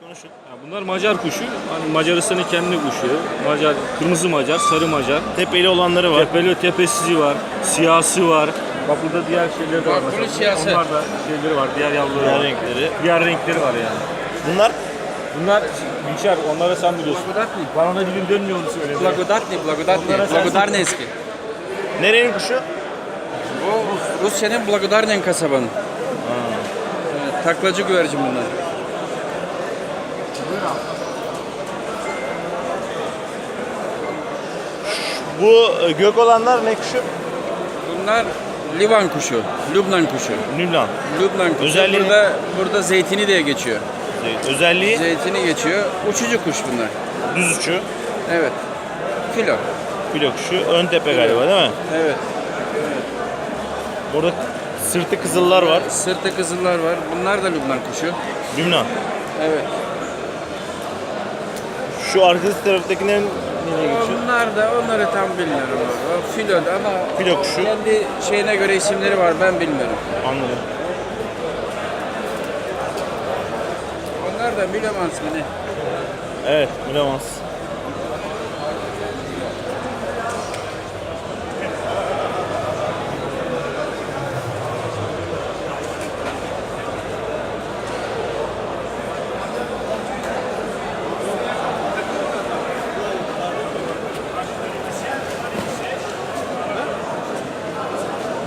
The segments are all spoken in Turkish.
konuşun. Yani bunlar Macar kuşu. Hani Macaristan'ın kendi kuşu. Macar, kırmızı Macar, sarı Macar. Tepeli olanları var. Tepeli tepesizi var. Siyasi var. Bak burada diğer şeyleri de var. Bak siyasi. Onlar da şeyleri var. Diğer yavruları Diğer var. renkleri. Diğer renkleri var yani. Bunlar Bunlar Gülşer, onlara sen biliyorsun. Blagodatni. Ben ona dilim dönmüyor onu söyledi. Blagodatni, Blagodatni. Onlara sensin. Blagodarneski. Nerenin kuşu? Bu Rusya'nın Blagodarnen kasabanın. Ee, taklacı güvercin bunlar. Bu e, gök olanlar ne kuşu? Bunlar Livan kuşu, Lübnan kuşu. Nüblan. Lübnan kuşu. Özelliği- Burada, burada zeytini diye geçiyor. Özelliği Zeytini geçiyor. Uçucu kuş bunlar. düz uçu. Evet. Filo. Filo kuşu. Ön tepe galiba değil mi? Evet. Burada sırtı kızıllar var. Sırtı kızıllar var. Bunlar da Lübnan kuşu. Lübnan. Evet. Şu arka taraftakilerin nereye geçiyor? Onlar da onları tam bilmiyorum. O filo da ama Filo kuşu. kendi şeyine göre isimleri var ben bilmiyorum. Anladım. Onlar da Mülemans mı ne? Evet, bilemez.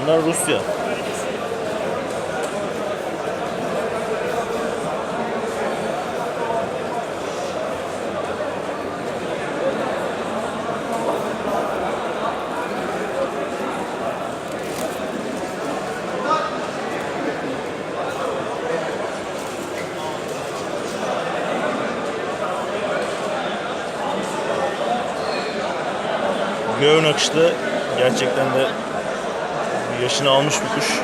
Bunlar Rusya. Göğün akışlı gerçekten de yaşını almış bir kuş.